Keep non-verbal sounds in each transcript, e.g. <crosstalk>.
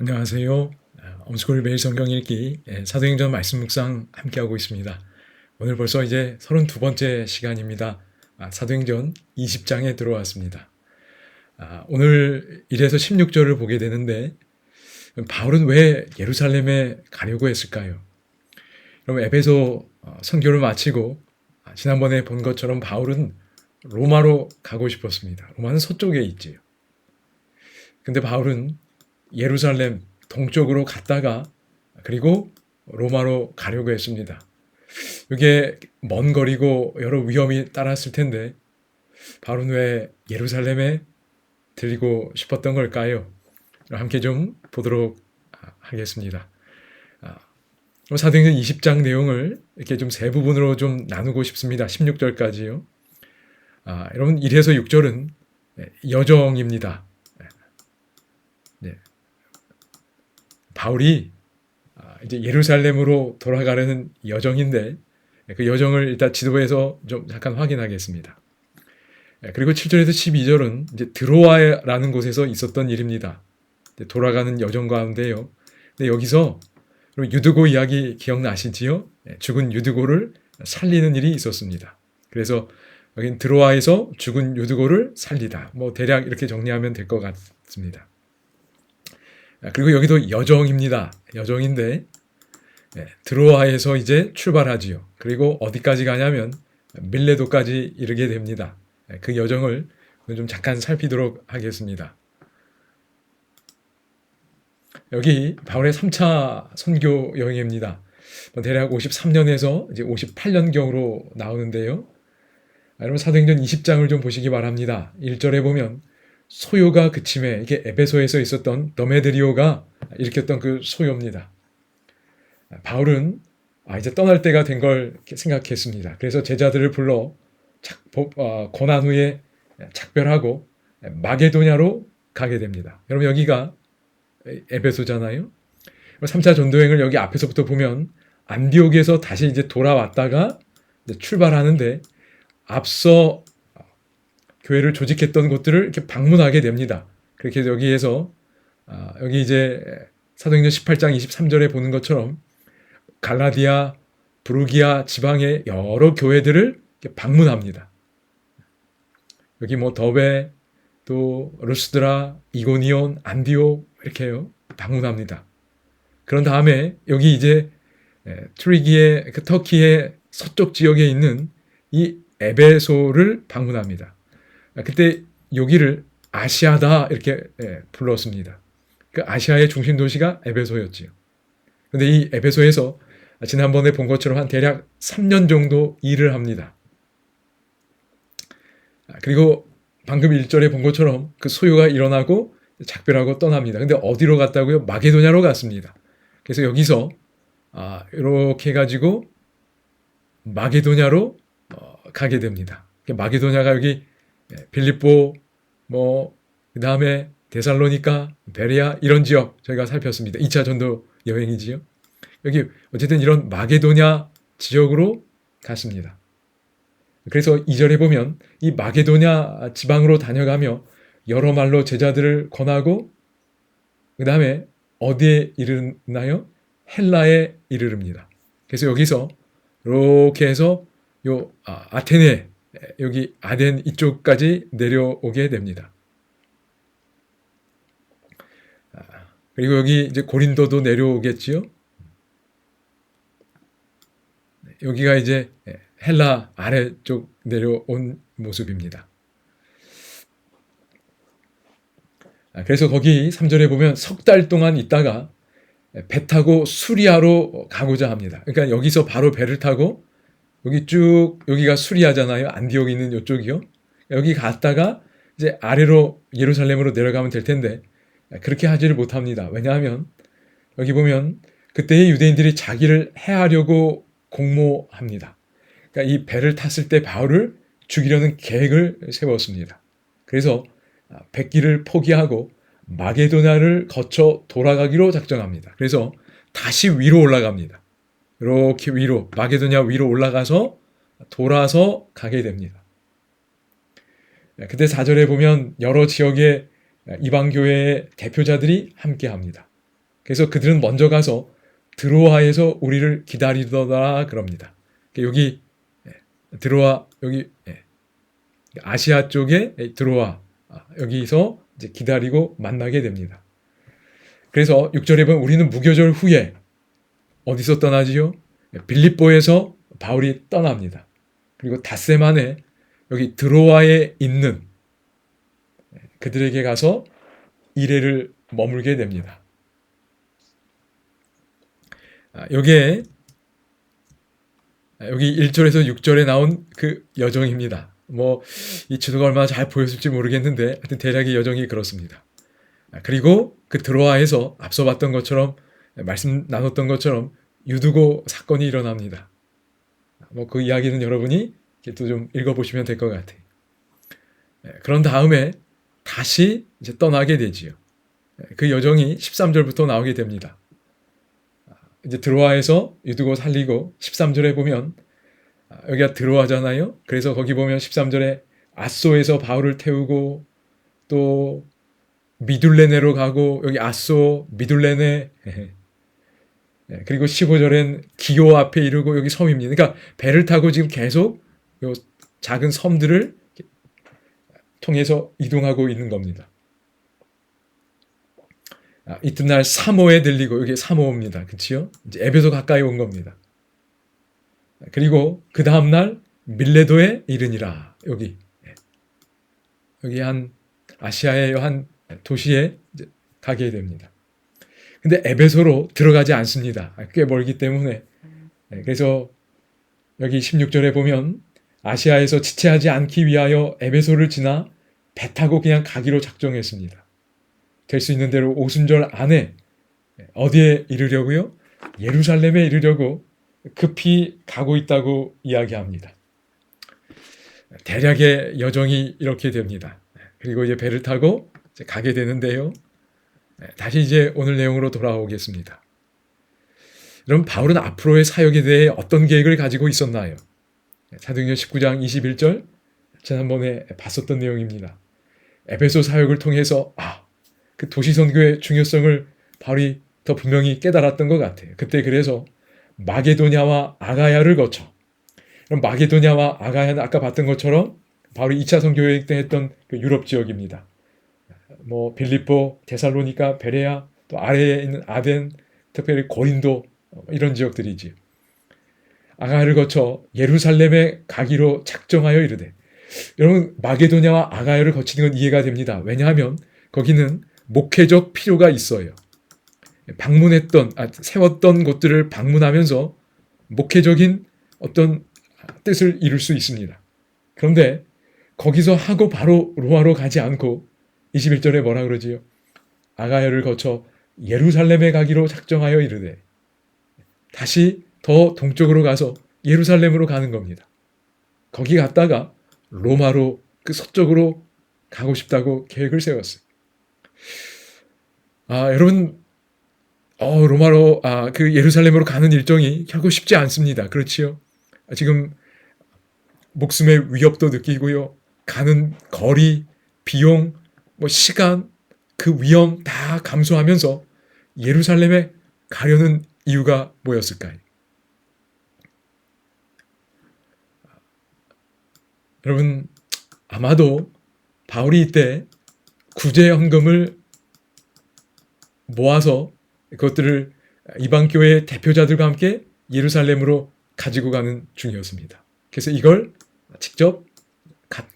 안녕하세요. 엄스쿨 매일 성경 읽기 예, 사도행전 말씀 묵상 함께하고 있습니다. 오늘 벌써 이제 32번째 시간입니다. 아, 사도행전 20장에 들어왔습니다. 아, 오늘 1에서 16절을 보게 되는데 바울은 왜 예루살렘에 가려고 했을까요? 그럼 에베소 어, 선교를 마치고 아, 지난번에 본 것처럼 바울은 로마로 가고 싶었습니다. 로마는 서쪽에 있지요. 근데 바울은 예루살렘 동쪽으로 갔다가 그리고 로마로 가려고 했습니다. 이게 먼 거리고 여러 위험이 따랐을 텐데 바울은 왜 예루살렘에 들리고 싶었던 걸까요? 함께 좀 보도록 하겠습니다. 아, 사도행전 20장 내용을 이렇게 좀 세 부분으로 좀 나누고 싶습니다. 16절까지요. 아, 여러분 1에서 6절은 여정입니다. 네. 바울이 아, 이제 예루살렘으로 돌아가려는 여정인데 그 여정을 일단 지도에서 좀 잠깐 확인하겠습니다. 예, 그리고 7절에서 12절은 이제 드로아라는 곳에서 있었던 일입니다. 돌아가는 여정 가운데요. 근데 여기서 유드고 이야기 기억나시지요? 예, 죽은 유드고를 살리는 일이 있었습니다. 그래서 여긴 드로아에서 죽은 유드고를 살리다. 뭐 대략 이렇게 정리하면 될 것 같습니다. 아, 그리고 여기도 여정입니다. 여정인데 네, 드로아에서 이제 출발하지요. 그리고 어디까지 가냐면 밀레도까지 이르게 됩니다. 네, 그 여정을 좀 잠깐 살피도록 하겠습니다. 여기 바울의 3차 선교 여행입니다. 뭐 대략 53년에서 이제 58년경으로 나오는데요. 아, 여러분 사도행전 20장을 좀 보시기 바랍니다. 1절에 보면 소요가 그침에 이게 에베소에서 있었던 더메드리오가 일으켰던 그 소요입니다. 바울은 아, 이제 떠날 때가 된 걸 생각했습니다. 그래서 제자들을 불러 착, 어, 고난 후에 작별하고 마게도냐로 가게 됩니다. 여러분 여기가 에베소잖아요. 3차 전도행을 여기 앞에서부터 보면 안디옥에서 다시 이제 돌아왔다가 이제 출발하는데 앞서 교회를 조직했던 곳들을 이렇게 방문하게 됩니다. 그렇게 여기에서 아, 여기 이제 사도행전 18장 23절에 보는 것처럼 갈라디아, 브루기아 지방의 여러 교회들을 방문합니다. 여기 뭐 더베, 또 루스드라, 이고니온, 안디오 이렇게요 방문합니다. 그런 다음에 여기 이제 트리기의 그 터키의 서쪽 지역에 있는 이 에베소를 방문합니다. 아, 그때 여기를 아시아다 이렇게 예, 불렀습니다. 그 아시아의 중심 도시가 에베소였지요. 근데 이 에베소에서 지난번에 본 것처럼 한 대략 3년 정도 일을 합니다. 아, 그리고 방금 1절에 본 것처럼 그 소요가 일어나고 작별하고 떠납니다. 근데 어디로 갔다고요? 마게도냐로 갔습니다. 그래서 여기서 아, 이렇게 해가지고 마게도냐로 어, 가게 됩니다. 마게도냐가 여기 예, 빌립보 뭐 그다음에 데살로니카, 베리아 이런 지역 저희가 살폈습니다. 2차 전도 여행이지요. 여기 어쨌든 이런 마게도냐 지역으로 갔습니다. 그래서 2절에 보면 이 마게도냐 지방으로 다녀가며 여러 말로 제자들을 권하고 그 다음에 어디에 이르나요? 헬라에 이르릅니다. 그래서 여기서 이렇게 해서 요 아, 아테네 여기 아덴 이쪽까지 내려오게 됩니다. 아, 그리고 여기 이제 고린도도 내려오겠지요. 여기가 이제 헬라 아래쪽 내려온 모습입니다. 아, 그래서 거기 3절에 보면 석 달 동안 있다가 배 타고 수리아로 가고자 합니다. 그러니까 여기서 바로 배를 타고 여기 쭉 여기가 수리하잖아요. 안디옥 있는 이쪽이요. 여기 갔다가 이제 아래로 예루살렘으로 내려가면 될 텐데 그렇게 하지를 못합니다. 왜냐하면 여기 보면 그때의 유대인들이 자기를 해하려고 공모합니다. 그러니까 이 배를 탔을 때 바울을 죽이려는 계획을 세웠습니다. 그래서 백기를 포기하고 마게도나를 거쳐 돌아가기로 작정합니다. 그래서 다시 위로 올라갑니다. 이렇게 위로 마게도냐 위로 올라가서 돌아서 가게 됩니다. 네, 그때 4절에 보면 여러 지역의 이방 교회의 대표자들이 함께 합니다. 그래서 그들은 먼저 가서 드로아에서 우리를 기다리더라 그럽니다. 여기 예, 드로아 여기 예, 아시아 쪽에 드로아 아, 여기서 기다리고 만나게 됩니다. 그래서 6절에 보면 우리는 무교절 후에 어디서 떠나지요? 빌립보에서 바울이 떠납니다. 그리고 닷새 만에 여기 드로아에 있는 그들에게 가서 이래를 머물게 됩니다. 아, 여기에 여기 1절에서 6절에 나온 그 여정입니다. 뭐 이 지도가 얼마나 잘 보였을지 모르겠는데 하여튼 대략의 여정이 그렇습니다. 아, 그리고 그 드로아에서 앞서 봤던 것처럼 말씀 나눴던 것처럼 유두고 사건이 일어납니다. 뭐 그 이야기는 여러분이 또 좀 읽어보시면 될 것 같아요. 예, 그런 다음에 다시 이제 떠나게 되지요. 예, 그 여정이 13절부터 나오게 됩니다. 아, 이제 드로아에서 유두고 살리고 13절에 보면 아, 여기가 드로아잖아요. 그래서 거기 보면 13절에 아소에서 바울을 태우고 또 미둘레네로 가고 여기 아소 미둘레네 예, <laughs> 그리고 15절엔 기오 앞에 이르고 여기 섬입니다. 그러니까 배를 타고 지금 계속 요 작은 섬들을 통해서 이동하고 있는 겁니다. 아, 이튿날 사모에 들리고 여기 사모입니다. 그치요? 이제 에베소 가까이 온 겁니다. 그리고 그 다음 날 밀레도에 이르니라. 여기. 예. 여기 한 아시아의 한 도시에 가게 됩니다. 근데 에베소로 들어가지 않습니다. 꽤 멀기 때문에. 예, 그래서 여기 16절에 보면 아시아에서 지체하지 않기 위하여 에베소를 지나 배 타고 그냥 가기로 작정했습니다. 될 수 있는 대로 오순절 안에 어디에 이르려고요? 예루살렘에 이르려고 급히 가고 있다고 이야기합니다. 대략의 여정이 이렇게 됩니다. 그리고 이제 배를 타고 이제 가게 되는데요. 다시 이제 오늘 내용으로 돌아오겠습니다. 그럼 바울은 앞으로의 사역에 대해 어떤 계획을 가지고 있었나요? 사도행전 19장 21절 지난번에 봤었던 내용입니다. 에베소 사역을 통해서 아, 그 도시 선교의 중요성을 바울이 더 분명히 깨달았던 것 같아요. 그때 그래서 마게도냐와 아가야를 거쳐 그럼 마게도냐와 아가야는 아까 봤던 것처럼 바울이 2차 선교 여행 때 했던 그 유럽 지역입니다. 뭐 빌립보, 데살로니카, 베레아, 또 아래에 있는 아덴, 특별히 고린도 이런 지역들이지. 아가야를 거쳐 예루살렘에 가기로 작정하여 이르되 여러분 마게도냐와 아가야를 거치는 건 이해가 됩니다. 왜냐하면 거기는 목회적 필요가 있어요. 방문했던 아, 세웠던 곳들을 방문하면서 목회적인 어떤 뜻을 이룰 수 있습니다. 그런데 거기서 하고 바로 로마로 가지 않고 21절에 뭐라 그러지요? 아가야를 거쳐 예루살렘에 가기로 작정하여 이르되 다시 더 동쪽으로 가서 예루살렘으로 가는 겁니다. 거기 갔다가 로마로 그 서쪽으로 가고 싶다고 계획을 세웠어요. 아, 여러분, 어, 로마로, 아, 그 예루살렘으로 가는 일정이 결국 쉽지 않습니다. 그렇지요? 아, 지금 목숨의 위협도 느끼고요. 가는 거리, 비용, 뭐 시간, 그 위험 다 감수하면서 예루살렘에 가려는 이유가 뭐였을까요? 여러분 아마도 바울이 이때 구제 헌금을 모아서 그것들을 이방 교회 대표자들과 함께 예루살렘으로 가지고 가는 중이었습니다. 그래서 이걸 직접 가,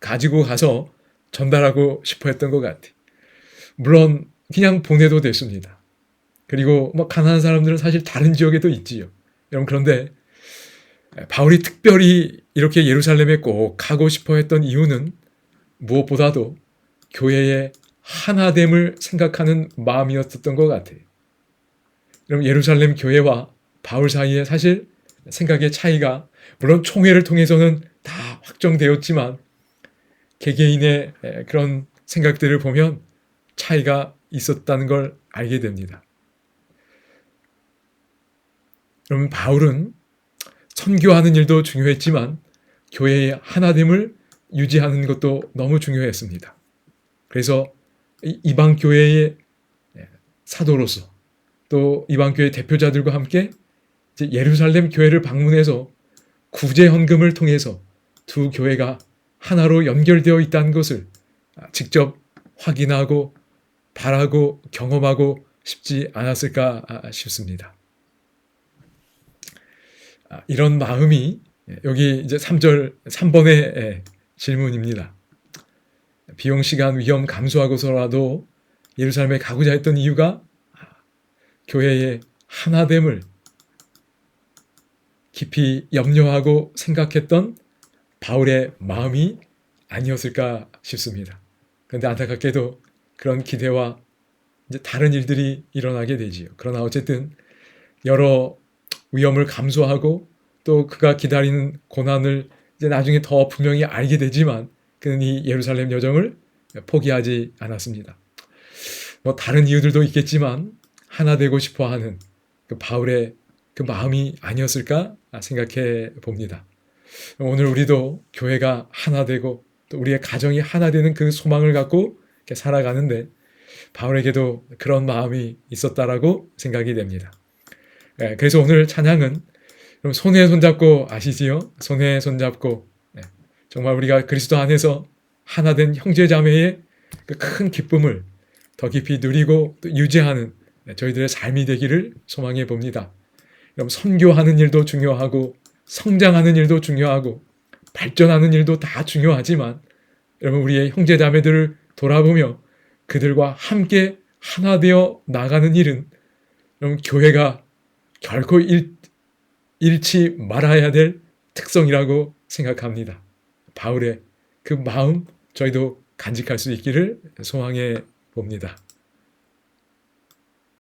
가지고 가서 전달하고 싶어 했던 것 같아요. 물론 그냥 보내도 됐습니다. 그리고 뭐 가난한 사람들은 사실 다른 지역에도 있지요. 여러분 그런데 바울이 특별히 이렇게 예루살렘에 꼭 가고 싶어 했던 이유는 무엇보다도 교회의 하나됨을 생각하는 마음이었던 것 같아요. 그럼 예루살렘 교회와 바울 사이에 사실 생각의 차이가 물론 총회를 통해서는 다 확정되었지만 개개인의 그런 생각들을 보면 차이가 있었다는 걸 알게 됩니다. 그럼 바울은 선교하는 일도 중요했지만 교회의 하나됨을 유지하는 것도 너무 중요했습니다. 그래서 이방 교회의 사도로서 또 이방 교회 대표자들과 함께 예루살렘 교회를 방문해서 구제 헌금을 통해서 두 교회가 하나로 연결되어 있다는 것을 직접 확인하고 바라고 경험하고 싶지 않았을까 싶습니다. 아, 이런 마음이 여기 이제 3절 3번의 질문입니다. 비용 시간 위험 감수하고서라도 예루살렘에 가고자 했던 이유가 교회의 하나됨을 깊이 염려하고 생각했던 바울의 마음이 아니었을까 싶습니다. 그런데 안타깝게도 그런 기대와 이제 다른 일들이 일어나게 되지요. 그러나 어쨌든 여러 위험을 감수하고 또 그가 기다리는 고난을 이제 나중에 더 분명히 알게 되지만 그는 이 예루살렘 여정을 포기하지 않았습니다. 뭐 다른 이유들도 있겠지만 하나 되고 싶어 하는 그 바울의 그 마음이 아니었을까 생각해 봅니다. 오늘 우리도 교회가 하나 되고 또 우리의 가정이 하나 되는 그 소망을 갖고 살아가는데 바울에게도 그런 마음이 있었다라고 생각이 됩니다. 예, 그래서 오늘 찬양은 손에 손잡고 아시지요? 손에 손잡고 예, 정말 우리가 그리스도 안에서 하나 된 형제 자매의 그 큰 기쁨을 더 깊이 누리고 또 유지하는 저희들의 삶이 되기를 소망해 봅니다. 여러분 선교하는 일도 중요하고 성장하는 일도 중요하고 발전하는 일도 다 중요하지만 여러분 우리의 형제 자매들을 돌아보며 그들과 함께 하나 되어 나가는 일은 여러분 교회가 결코 잃, 잃지 말아야 될 특성이라고 생각합니다. 바울의 그 마음 저희도 간직할 수 있기를 소망해 봅니다.